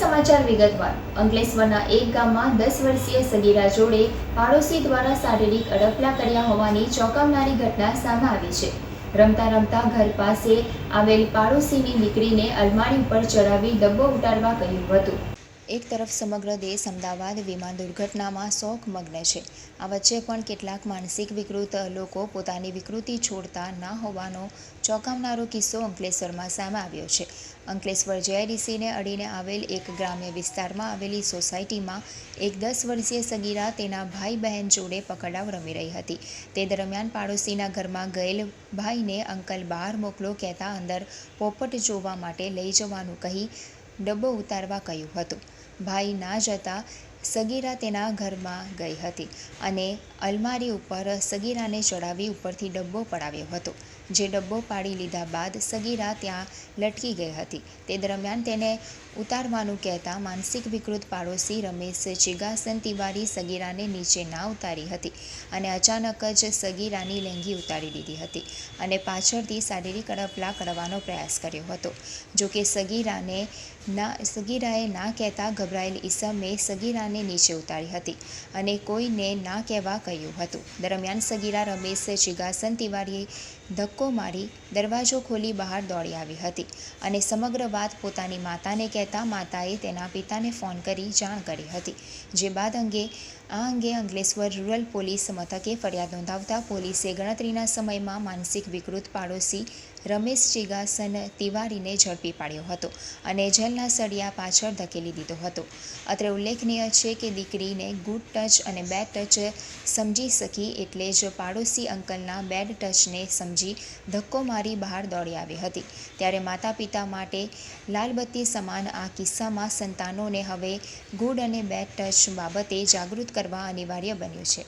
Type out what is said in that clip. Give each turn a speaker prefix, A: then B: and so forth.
A: સમાચાર વિગતવાર. અંકલેશ્વરના એક ગામમાં દસ વર્ષીય સગીરા જોડે પાડોશી દ્વારા શારીરિક અડપલા કર્યા હોવાની ચોંકાવનારી ઘટના સામે આવી છે. રમતા રમતા ઘર પાસે આવેલ પાડોશીની દીકરીને અલમારી ઉપર ચડાવી ડબ્બો ઉતારવા કહ્યું હતું. એક તરફ સમગ્ર દેશ અમદાવાદ વિમાન દુર્ઘટનામાં શોખ મગ્ન છે. આ વચ્ચે પણ કેટલાક માનસિક વિકૃત લોકો પોતાની વિકૃતિ છોડતા ના હોવાનો ચોંકાવનારો કિસ્સો અંકલેશ્વરમાં સામે આવ્યો છે. અંકલેશ્વર જેઆઈડીસીને અડીને આવેલ એક ગ્રામ્ય વિસ્તારમાં આવેલી સોસાયટીમાં એક દસ વર્ષીય સગીરા તેના ભાઈ બહેન જોડે પકડાવ રમી રહી હતી. તે દરમિયાન પાડોશીના ઘરમાં ગયેલ ભાઈને અંકલ બહાર મોકલો કહેતા અંદર પોપટ જોવા માટે લઈ જવાનું કહી ડબ્બો ઉતારવા કહ્યું હતું. ભાઈ ના જતા સગીરા તેના ઘરમાં ગઈ હતી અને અલમારી ઉપર સગીરાને ચડાવી ઉપરથી ડબ્બો પડાવ્યો હતો. જે ડબ્બો પાડી લીધા બાદ સગીરા ત્યાં લટકી ગઈ હતી. તે દરમિયાન તેને ઉતારવાનું કહેતા માનસિક વિકૃત પાડોશી રમેશ ચિગાસન તિવારી સગીરાને નીચે ના ઉતારી હતી અને અચાનક જ સગીરાની લેંગી ઉતારી દીધી હતી અને પાછળથી શારીરિક અડપલા કરવાનો પ્રયાસ કર્યો હતો. જો કે સગીરાને ના, સગીરાએ ના કહેતા ગભરાયેલ ઈસમે સગીરાને નીચે ઉતારી હતી અને કોઈને ના કહેવા કહ્યું હતું. દરમિયાન સગીરા, રમેશ ચિગાસન તિવારીએ ધક્કો મારી દરવાજો ખોલી બહાર દોડી આવી હતી અને સમગ્ર વાત પોતાની માતાને કહેતા માતાએ તેના પિતાને ફોન કરી જાણ કરી હતી, જે બાદ અંગે, આ અંગે અંગલેશ્વર રૂરલ પોલીસ મથકે ફરિયાદ નોંધાવતા પોલીસે ગણતરીના સમયમાં માનસિક વિકૃત પાડોશી રમેશ ચિગાસન તિવારીને ઝડપી પાડ્યો હતો અને જેલના સળિયા પાછળ ધકેલી દીધો હતો. અત્રે ઉલ્લેખનીય છે કે દીકરીને ગુડ ટચ અને બેડ ટચ સમજી શકી એટલે જ પાડોશી અંકલના બેડ ટચને સમજી ધક્કો મારી બહાર દોડી આવી હતી. ત્યારે માતા પિતા માટે લાલબત્તી સમાન આ કિસ્સામાં સંતાનોને હવે ગુડ અને બેડ ટચ બાબતે જાગૃત કરવા અનિવાર્ય બન્યું છે.